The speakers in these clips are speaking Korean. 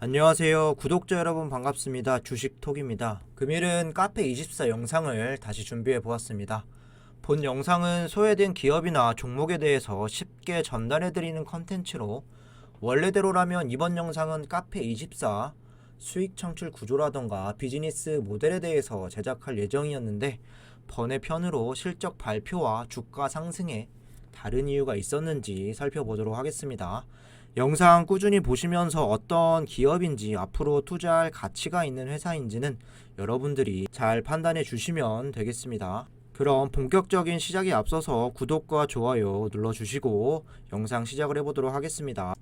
안녕하세요. 구독자 여러분 반갑습니다. 주식톡입니다. 금일은 카페24 영상을 다시 준비해 보았습니다. 본 영상은 소외된 기업이나 종목에 대해서 쉽게 전달해 드리는 컨텐츠로 원래대로라면 이번 영상은 카페24 수익 창출 구조라던가 비즈니스 모델에 대해서 제작할 예정이었는데 번외 편으로 실적 발표와 주가 상승에 다른 이유가 있었는지 살펴보도록 하겠습니다. 영상 꾸준히 보시면서 어떤 기업인지 앞으로 투자할 가치가 있는 회사인지는 여러분들이 잘 판단해 주시면 되겠습니다. 그럼 본격적인 시작에 앞서서 구독과 좋아요 눌러주시고 영상 시작을 해보도록 하겠습니다.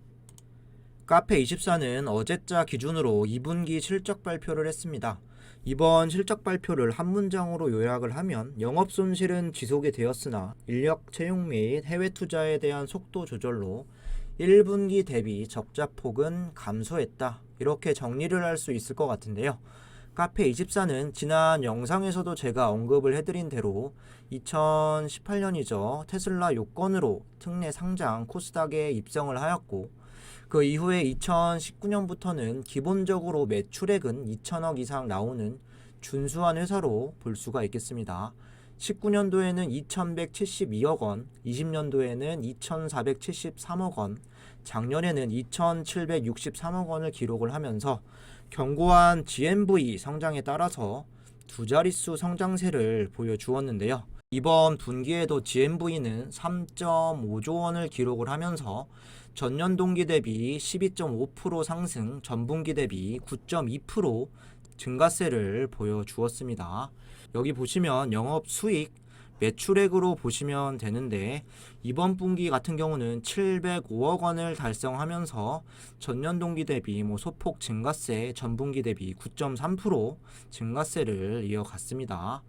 카페24는 어제자 기준으로 2분기 실적 발표를 했습니다. 이번 실적 발표를 한 문장으로 요약을 하면 영업 손실은 지속이 되었으나 인력 채용 및 해외 투자에 대한 속도 조절로 1분기 대비 적자 폭은 감소했다. 이렇게 정리를 할 수 있을 것 같은데요. 카페24는 지난 영상에서도 제가 언급을 해드린 대로 2018년이죠. 테슬라 요건으로 특례 상장 코스닥에 입성을 하였고 그 이후에 2019년부터는 기본적으로 매출액은 2천억 이상 나오는 준수한 회사로 볼 수가 있겠습니다. 19년도에는 2,172억 원, 20년도에는 2,473억 원, 작년에는 2,763억 원을 기록을 하면서 견고한 GMV 성장에 따라서 두 자릿수 성장세를 보여주었는데요. 이번 분기에도 GMV는 3.5조 원을 기록을 하면서 전년 동기 대비 12.5% 상승, 전분기 대비 9.2% 증가세를 보여주었습니다. 여기 보시면 영업 수익 매출액으로 보시면 되는데 이번 분기 같은 경우는 705억 원을 달성하면서 전년 동기 대비 뭐 소폭 증가세, 전분기 대비 9.3% 증가세를 이어갔습니다.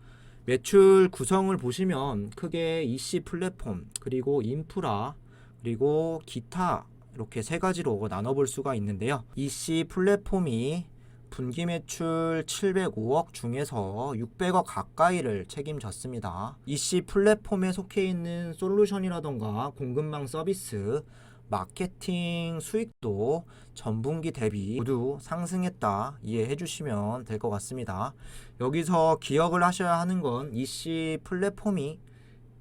매출 구성을 보시면 크게 EC 플랫폼, 그리고 인프라, 그리고 기타 이렇게 세 가지로 나눠볼 수가 있는데요. EC 플랫폼이 분기 매출 705억 중에서 600억 가까이를 책임졌습니다. EC 플랫폼에 속해 있는 솔루션이라던가 공급망 서비스, 마케팅 수익도 전분기 대비 모두 상승했다 이해해 주시면 될 것 같습니다. 여기서 기억을 하셔야 하는 건 EC 플랫폼이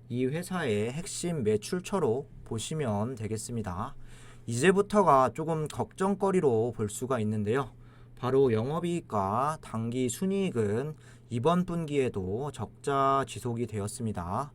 이 회사의 핵심 매출처로 보시면 되겠습니다. 이제부터가 조금 걱정거리로 볼 수가 있는데요. 바로 영업이익과 당기 순이익은 이번 분기에도 적자 지속이 되었습니다.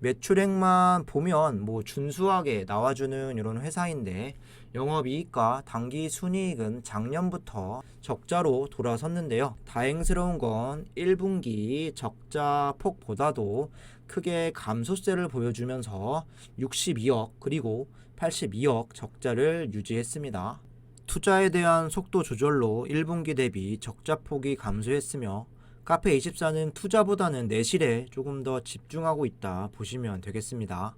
매출액만 보면 뭐 준수하게 나와주는 이런 회사인데 영업이익과 당기 순이익은 작년부터 적자로 돌아섰는데요. 다행스러운 건 1분기 적자 폭보다도 크게 감소세를 보여주면서 62억 그리고 82억 적자를 유지했습니다. 투자에 대한 속도 조절로 1분기 대비 적자 폭이 감소했으며 카페24는 투자보다는 내실에 조금 더 집중하고 있다 보시면 되겠습니다.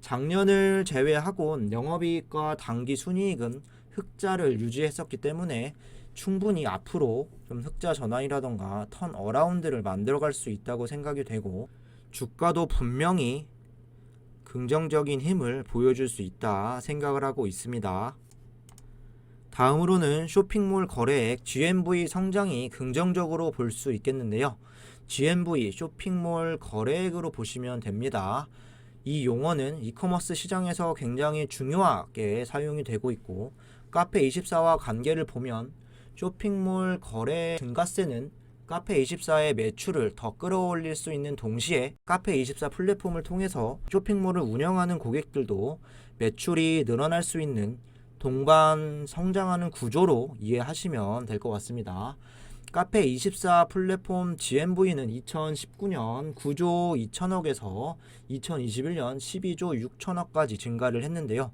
작년을 제외하곤 영업이익과 당기 순이익은 흑자를 유지했었기 때문에 충분히 앞으로 좀 흑자 전환이라던가 턴 어라운드를 만들어갈 수 있다고 생각이 되고 주가도 분명히 긍정적인 힘을 보여줄 수 있다 생각을 하고 있습니다. 다음으로는 쇼핑몰 거래액 GMV 성장이 긍정적으로 볼 수 있겠는데요. GMV 쇼핑몰 거래액으로 보시면 됩니다. 이 용어는 이커머스 시장에서 굉장히 중요하게 사용이 되고 있고 카페24와 관계를 보면 쇼핑몰 거래 증가세는 카페24의 매출을 더 끌어올릴 수 있는 동시에 카페24 플랫폼을 통해서 쇼핑몰을 운영하는 고객들도 매출이 늘어날 수 있는 동반 성장하는 구조로 이해하시면 될 것 같습니다. 카페 24 플랫폼 GMV는 2019년 9조 2천억에서 2021년 12조 6천억까지 증가를 했는데요.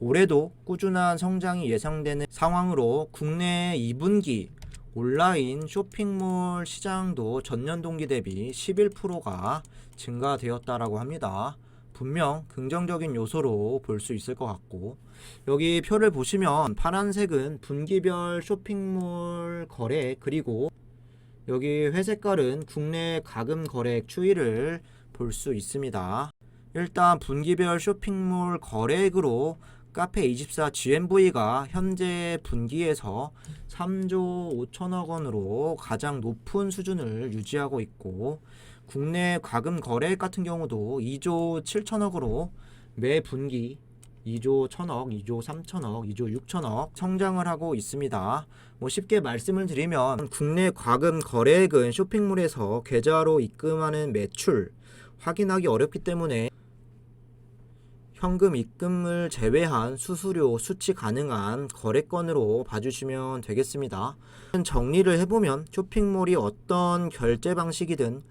올해도 꾸준한 성장이 예상되는 상황으로 국내 2분기 온라인 쇼핑몰 시장도 전년 동기 대비 11%가 증가되었다라고 합니다. 분명 긍정적인 요소로 볼 수 있을 것 같고 여기 표를 보시면 파란색은 분기별 쇼핑몰 거래 그리고 여기 회색깔은 국내 가금 거래액 추이를 볼 수 있습니다. 일단 분기별 쇼핑몰 거래액으로 카페24 GMV가 현재 분기에서 3조 5천억 원으로 가장 높은 수준을 유지하고 있고 국내 과금 거래액 같은 경우도 2조 7천억으로 매 분기 2조 1천억, 2조 3천억, 2조 6천억 성장을 하고 있습니다. 뭐 쉽게 말씀을 드리면 국내 과금 거래액은 쇼핑몰에서 계좌로 입금하는 매출 확인하기 어렵기 때문에 현금 입금을 제외한 수수료 수치 가능한 거래건으로 봐주시면 되겠습니다. 정리를 해보면 쇼핑몰이 어떤 결제 방식이든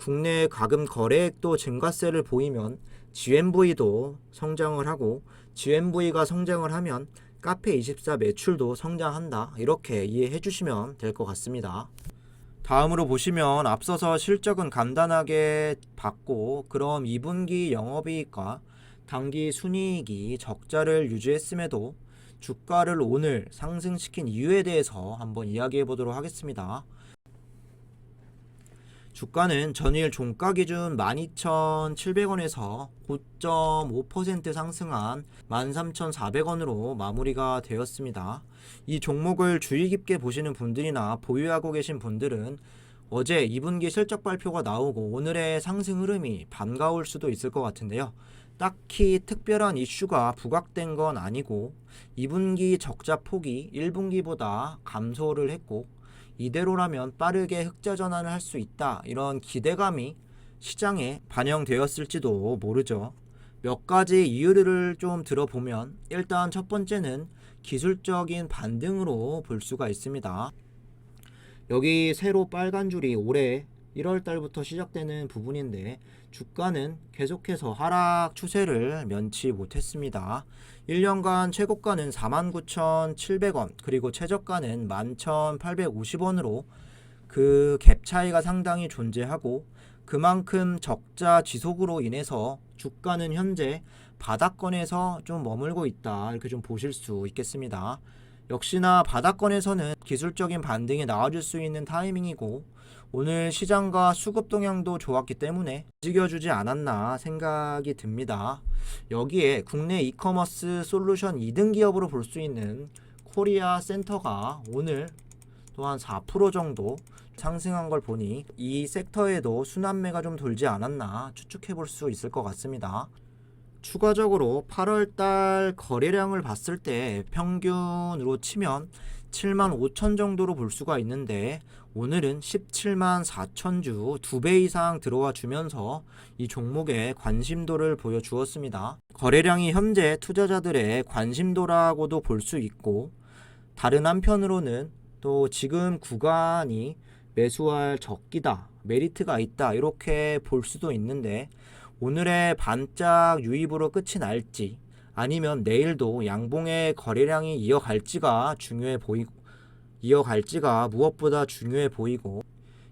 국내 과금 거래액도 증가세를 보이면 GMV도 성장을 하고 GMV가 성장을 하면 카페24 매출도 성장한다. 이렇게 이해해 주시면 될 것 같습니다. 다음으로 보시면 앞서서 실적은 간단하게 봤고 그럼 2분기 영업이익과 당기 순이익이 적자를 유지했음에도 주가를 오늘 상승시킨 이유에 대해서 한번 이야기해 보도록 하겠습니다. 주가는 전일 종가 기준 12,700원에서 9.5% 상승한 13,400원으로 마무리가 되었습니다. 이 종목을 주의 깊게 보시는 분들이나 보유하고 계신 분들은 어제 2분기 실적 발표가 나오고 오늘의 상승 흐름이 반가울 수도 있을 것 같은데요. 딱히 특별한 이슈가 부각된 건 아니고 2분기 적자 폭이 1분기보다 감소를 했고 이대로라면 빠르게 흑자 전환을 할 수 있다. 이런 기대감이 시장에 반영되었을지도 모르죠. 몇 가지 이유를 좀 들어보면 일단 첫 번째는 기술적인 반등으로 볼 수가 있습니다. 여기 새로 빨간 줄이 올해 1월 달부터 시작되는 부분인데 주가는 계속해서 하락 추세를 면치 못했습니다. 1년간 최고가는 49,700원 그리고 최저가는 11,850원으로 그 갭 차이가 상당히 존재하고 그만큼 적자 지속으로 인해서 주가는 현재 바닥권에서 좀 머물고 있다 이렇게 좀 보실 수 있겠습니다. 역시나 바닥권에서는 기술적인 반등이 나와줄 수 있는 타이밍이고 오늘 시장과 수급 동향도 좋았기 때문에 움직여주지 않았나 생각이 듭니다. 여기에 국내 이커머스 솔루션 2등 기업으로 볼 수 있는 코리아 센터가 오늘 또한 4% 정도 상승한 걸 보니 이 섹터에도 순환매가 좀 돌지 않았나 추측해 볼 수 있을 것 같습니다. 추가적으로 8월 달 거래량을 봤을 때 평균으로 치면 7만 5천 정도로 볼 수가 있는데 오늘은 17만 4천 주 두 배 이상 들어와 주면서 이 종목에 관심도를 보여주었습니다. 거래량이 현재 투자자들의 관심도라고도 볼 수 있고 다른 한편으로는 또 지금 구간이 매수할 적기다, 메리트가 있다 이렇게 볼 수도 있는데 오늘의 반짝 유입으로 끝이 날지 아니면 내일도 양봉의 거래량이 이어갈지가 중요해 보이고 이어갈지가 무엇보다 중요해 보이고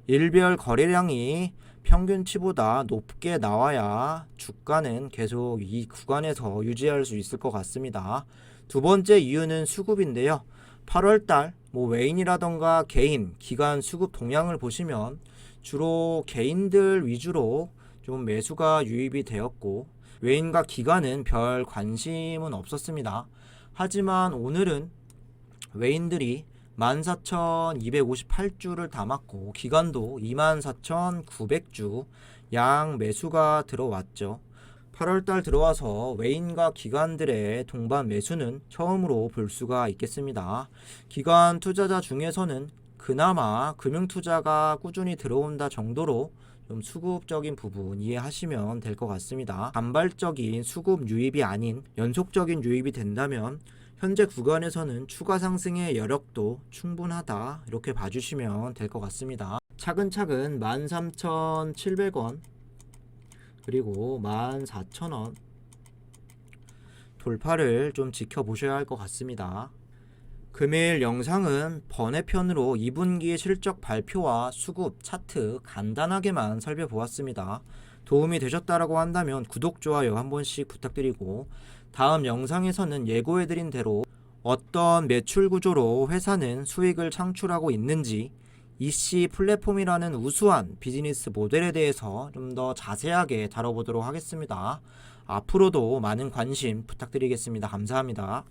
일별 거래량이 평균치보다 높게 나와야 주가는 계속 이 구간에서 유지할 수 있을 것 같습니다. 두 번째 이유는 수급인데요. 8월달 뭐 외인이라던가 개인 기관 수급 동향을 보시면 주로 개인들 위주로 좀 매수가 유입이 되었고 외인과 기관은 별 관심은 없었습니다. 하지만 오늘은 외인들이 14,258주를 담았고 기관도 24,900주 양 매수가 들어왔죠. 8월달 들어와서 외인과 기관들의 동반 매수는 처음으로 볼 수가 있겠습니다. 기관 투자자 중에서는 그나마 금융투자가 꾸준히 들어온다 정도로 좀 수급적인 부분 이해하시면 될 것 같습니다. 단발적인 수급 유입이 아닌 연속적인 유입이 된다면 현재 구간에서는 추가 상승의 여력도 충분하다 이렇게 봐주시면 될 것 같습니다. 차근차근 13,700원 그리고 14,000원 돌파를 좀 지켜보셔야 할 것 같습니다. 금일 영상은 번외편으로 2분기 실적 발표와 수급, 차트 간단하게만 살펴보았습니다. 도움이 되셨다라고 한다면 구독, 좋아요 한 번씩 부탁드리고 다음 영상에서는 예고해드린 대로 어떤 매출 구조로 회사는 수익을 창출하고 있는지 EC 플랫폼이라는 우수한 비즈니스 모델에 대해서 좀 더 자세하게 다뤄보도록 하겠습니다. 앞으로도 많은 관심 부탁드리겠습니다. 감사합니다.